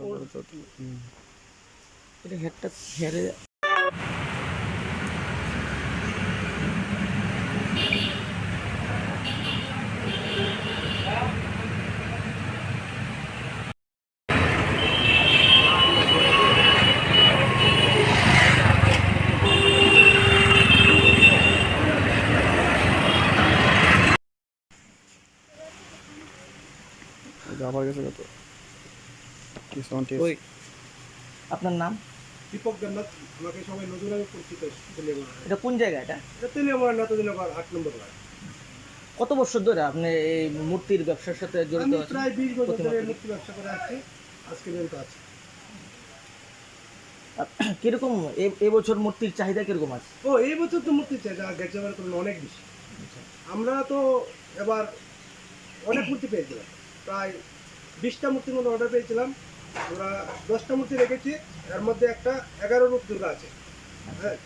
তারপরে তো হুম। এটা হেডটা হেরে এই যে আবার গেছে কত কি সেভেন্টি ওই আপনার নাম? দীপক দেবনাথ আমাকে সবাই পরিচিত এটা কোন জায়গা এটা? এটা আট নম্বর ওয়ার্ড। কত বছর ধরে আপনি এই মূর্তির ব্যবসার সাথে জড়িত আছেন? প্রায় বিশ বছর ধরে। মুক্তি ব্যবসা করে আসছি আজকে পর্যন্ত আছি। কীরকম এবছর মূর্তির চাহিদা কীরকম আছে? ও এই বছর তো মূর্তির চাই যা গেছে তুলনায় অনেক বেশি। আমরা তো এবার অনেক মূর্তি পেয়েছিলাম প্রায় বিশটা মূর্তির মধ্যে অর্ডার পেয়েছিলাম। আমরা দশটা মূর্তি রেখেছি এর মধ্যে একটা এগারো রূপ দুর্গা আছে। হ্যাঁ।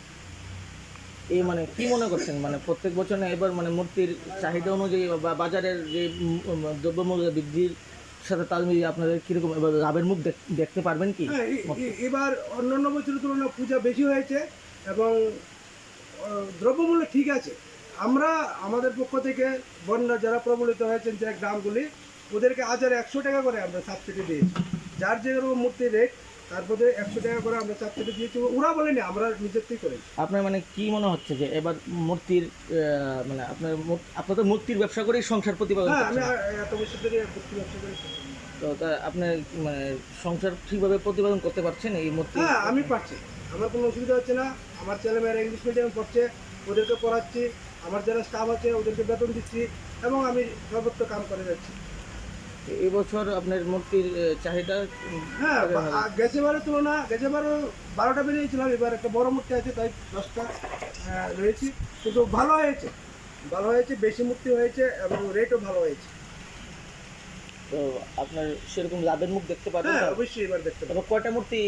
এই মানে কি মনে করছেন? মানে প্রত্যেক বছর না এবার মানে মূর্তির চাহিদা অনুযায়ী বা বাজারের যে দ্রব্যমূল্য বৃদ্ধির সাথে তাল মিলিয়ে আপনাদের কীরকম এবার লাভের মুখ দেখতে পারবেন কি? হ্যাঁ এবার অন্যান্য বছরের তুলনায় পূজা বেশি হয়েছে এবং দ্রব্যমূল্য ঠিক আছে। আমরা আমাদের পক্ষ থেকে বন্যা যারা প্রবলিত হয়েছেন যে গ্রামগুলি ওদেরকে হাজার একশো টাকা করে আমরা সাবসিডি দিয়েছি। যার যেরকম মূর্তি রেট তারপরে একশো টাকা করে আমরা চার থেকে দিয়েছি। ওরা বলেনি আমরা নিজের থেকেই করেছি। আপনার মানে কি মনে হচ্ছে যে এবার মূর্তির মানে আপনার তো মূর্তির ব্যবসা করেই সংসার প্রতিপাদন হ্যাঁ আমি এত বছর ধরে মূর্তি ব্যবসা করেছি তো তা আপনার মানে সংসার ঠিকভাবে প্রতিপাদন করতে পারছেন এই মূর্তি? হ্যাঁ আমি পারছি। আমার কোনো অসুবিধা হচ্ছে না। আমার ছেলেমেয়েরা ইংলিশ মিডিয়াম পড়ছে ওদেরকে পড়াচ্ছি। আমার যারা স্টাফ আছে ওদেরকে বেতন দিচ্ছি এবং আমি সর্বত্র কাম করে যাচ্ছি। এবছর আপনার মূর্তির চাহিদা? হ্যাঁ গেছেবারের তুলনা গেছেবারও বারোটা বেরিয়েছিলাম এবার একটা বড় মূর্তি আছে তাই দশটা আহ, রয়েছি। কিন্তু ভালো হয়েছে ভালো হয়েছে বেশি মূর্তি হয়েছে এবং রেটও ভালো হয়েছে। তো আপনার সেরকম লাভের মুখ দেখতে পারবেন হ্যাঁ অবশ্যই এবার দেখতে পাবো এবার কয়টা মূর্তি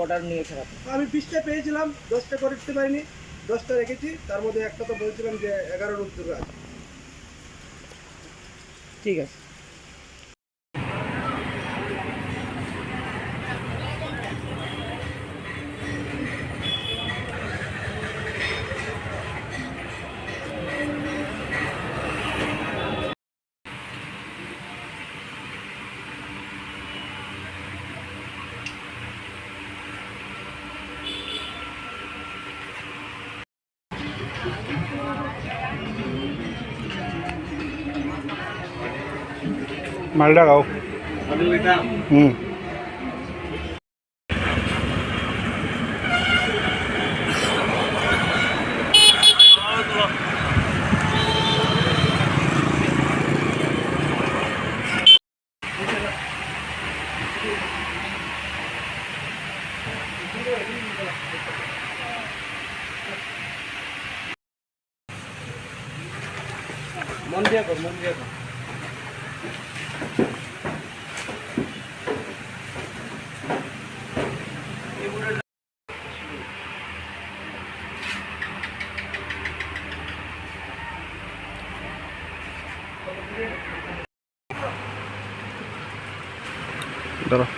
অর্ডার নিয়েছেন আপনি? আমি বিশটা পেয়েছিলাম দশটা করে দিতে পারিনি দশটা রেখেছি তার মধ্যে একটা তো বলছিলাম যে এগারো রূপ দুর্গা আছে। ঠিক আছে মালটা গাও হুম মন দিয়া কর মন দিয়া কর Здорово.